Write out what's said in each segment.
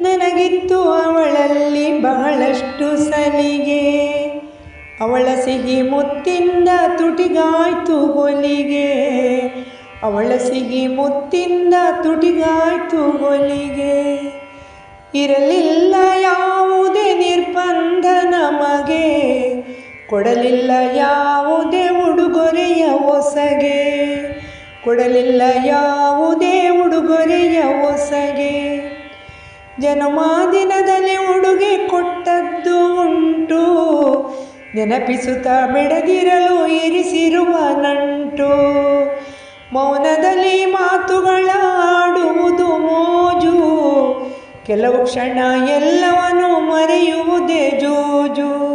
ನನಗಿತ್ತು ಅವಳಲ್ಲಿ ಬಹಳಷ್ಟು ಸಲಿಗೆ ಅವಳ ಸಿಹಿ ಮುತ್ತಿಂದ ತುಟಿಗಾಯ್ತು ಹೊಲಿಗೆ. ಅವಳ ಸಿಹಿ ಮುತ್ತಿಂದ ತುಟಿಗಾಯ್ತು ಹೊಲಿಗೆ. ಇರಲಿಲ್ಲ ಯಾವುದೇ ನಿರ್ಬಂಧ ನಮಗೆ ಕೊಡಲಿಲ್ಲ ಯಾವುದೇ ಉಡುಗೊರೆಯ ಹೊಸಗೆ. ಕೊಡಲಿಲ್ಲ ಯಾವುದೇ ಉಡುಗೊರೆಯ ಹೊಸಗೆ. ಜನ್ಮದಿನದಲ್ಲಿ ಉಡುಗೆ ಕೊಟ್ಟದ್ದು ಉಂಟು. ನೆನಪಿಸುತ್ತ ಬೆಳೆದಿರಲು ಇರಿಸಿರುವ ನಂಟು. ಮೌನದಲ್ಲಿ ಮಾತುಗಳಾಡುವುದು ಮೋಜು. ಕೆಲವು ಕ್ಷಣ ಎಲ್ಲವನ್ನೂ ಮರೆಯುವುದೇ ಜೋಜು.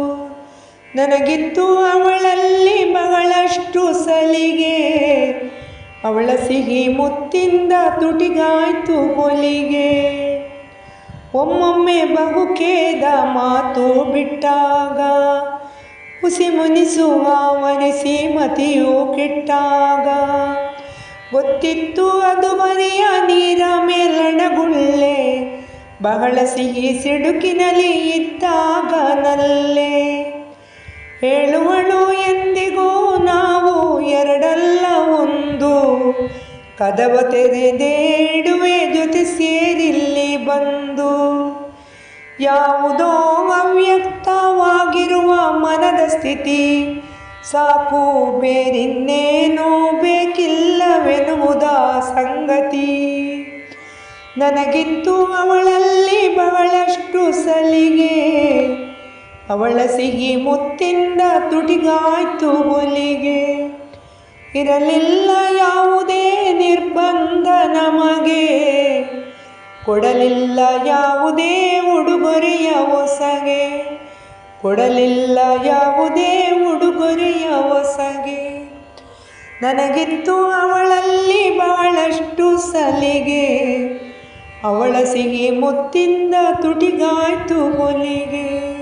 ನನಗಿತ್ತು ಅವಳಲ್ಲಿ ಬಹಳಷ್ಟು ಸಲಿಗೆ. ಅವಳ ಸಿಹಿ ಮುತ್ತಿಂದ ತುಟಿಗಾಯ್ತು ಹೊಲಿಗೆ. ಒಮ್ಮೊಮ್ಮೆ ಬಹುಕೇದ ಮಾತು ಬಿಟ್ಟಾಗ ಹುಸಿ ಮುನಿಸುವ ಮನಸಿ ಮತಿಯು ಕೆಟ್ಟಾಗ. ಗೊತ್ತಿತ್ತು ಅದು ಮನೆಯ ನೀರ ಮೇಲಣಗುಳ್ಳೆ ಬಹಳ ಸಿಹಿ ಸಿಡುಕಿನಲ್ಲಿ ಇದ್ದಾಗ ನಲ್ಲೆ. ಹೇಳುವಳು ಎಂದಿಗೂ ನಾವು ಎರಡಲ್ಲ ಒಂದು, ಕದವ ತೆರೆದೇಡುವೆ ಜೊತೆ ಸೇರಿಲ್ಲಿ. ಬಂದು ಯಾವುದೋ ಅವ್ಯಕ್ತವಾಗಿರುವ ಮನದ ಸ್ಥಿತಿ ಸಾಕು ಬೇರಿನ್ನೇನೂ ಬೇಕಿಲ್ಲವೆನ್ನುವುದ ಸಂಗತಿ. ನನಗಿತ್ತು ಅವಳಲ್ಲಿ ಬಹಳಷ್ಟು ಸಲಿಗೆ. ಅವಳ ಸಿಹಿ ಮುತ್ತಿಂದ ತುಟಿಗಾಯ್ತು ಹೊಲಿಗೆ. ಇರಲಿಲ್ಲ ಕೊಡಲಿಲ್ಲ ಯಾವುದೇ ಉಡುಗೊರೆಯ ಹೊಸಗೆ. ಕೊಡಲಿಲ್ಲ ಯಾವುದೇ ಉಡುಗೊರೆಯ ಹೊಸಗೆ. ನನಗಿತ್ತು ಅವಳಲ್ಲಿ ಬಹಳಷ್ಟು ಸಲಿಗೆ. ಅವಳ ಸಿಹಿ ಮುತ್ತಿಂದ ತುಟಿಗಾಯ್ತು ಹೊಲಿಗೆ.